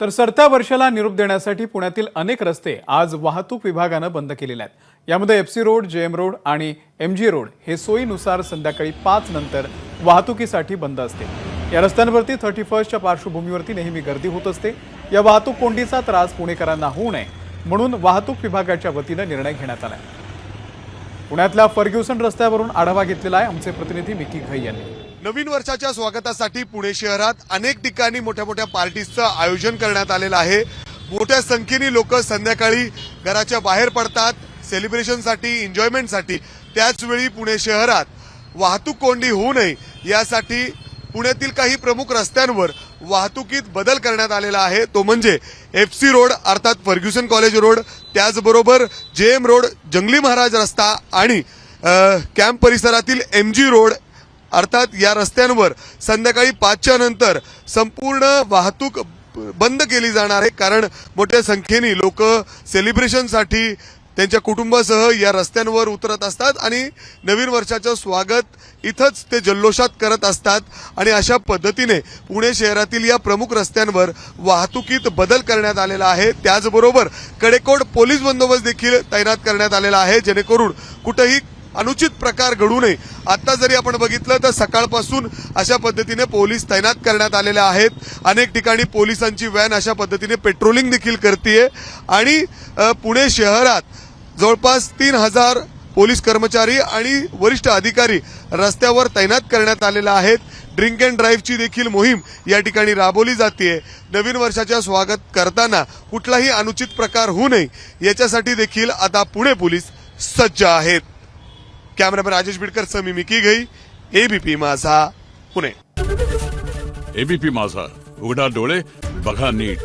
तर सरत्या वर्षाला निरोप देण्यासाठी पुण्यातील अनेक रस्ते आज वाहतूक विभागानं बंद केलेले आहेत. यामध्ये FC road J M road आणि एम जी रोड हे सोयीनुसार संध्याकाळी पाच नंतर वाहतुकीसाठी बंद असते. या रस्त्यांवरती थर्टी फर्स्टच्या पार्श्वभूमीवरती नेहमी गर्दी होत असते. या वाहतूक कोंडीचा त्रास पुणेकरांना होऊ नये म्हणून वाहतूक विभागाच्या वतीनं निर्णय घेण्यात आला पुण्यातल्या फर्ग्युसन रस्त्यावरून आढावा घेतलेला आहे आमचे प्रतिनिधी मिकी घई यांनी. नवीन वर्षाच्या स्वागतासाठी पुणे शहरात अनेक ठिकाणी मोठ्या मोठ्या पार्टीजचं आयोजन करण्यात आलेलं आहे. मोठ्या संख्येने लोक संध्याकाळी घराच्या बाहेर पडतात सेलिब्रेशनसाठी एन्जॉयमेंटसाठी. त्याचवेळी पुणे शहरात वाहतूक कोंडी होऊ नये यासाठी पुण्यातील काही प्रमुख रस्त्यांवर वाहतुकीत बदल करण्यात आलेला आहे. तो म्हणजे एफ सी रोड अर्थात फर्ग्युसन कॉलेज रोड त्याचबरोबर जे एम रोड जंगली महाराज रस्ता आणि कॅम्प परिसरातील एम जी रोड अर्थात या रस्त्यांवर संध्याकाळी पाचच्या नंतर संपूर्ण वाहतूक बंद केली जाणार आहे. कारण मोठ्या संख्येने लोक सेलिब्रेशनसाठी त्यांच्या कुटुंबासह या रस्त्यांवर उतरत असतात आणि नवीन वर्षाचं स्वागत इथंच ते जल्लोषात करत असतात. आणि अशा पद्धतीने पुणे शहरातील या प्रमुख रस्त्यांवर वाहतुकीत बदल करण्यात आलेला आहे. त्याचबरोबर कडेकोट पोलीस बंदोबस्त देखील तैनात करण्यात आलेला आहे. जेणेकरून कुठंही अनुचित प्रकार घडू नये. आता जरी आपण बघितलं तर सकाळपासून अशा पद्धतीने पोलीस तैनात करण्यात आलेले आहेत. अनेक ठिकाणी पोलिसांची व्हॅन अशा पद्धतीने पेट्रोलिंग देखील करते आणि पुणे शहरात जवळपास तीन हजार पोलीस कर्मचारी आणि वरिष्ठ अधिकारी रस्त्यावर तैनात करण्यात आलेले आहेत. ड्रिंक अँड ड्राईव्हची देखील मोहीम या ठिकाणी राबवली जाते नवीन वर्षाच्या स्वागत करताना कुठलाही अनुचित प्रकार होऊ नये. याच्यासाठी देखील आता पुणे पोलीस सज्ज आहेत. कॅमेरामॅन राजेश बिडकर समी मिकी गई एबीपी माझा पुणे. एबीपी माझा. उघडा डोळे बघा नीट.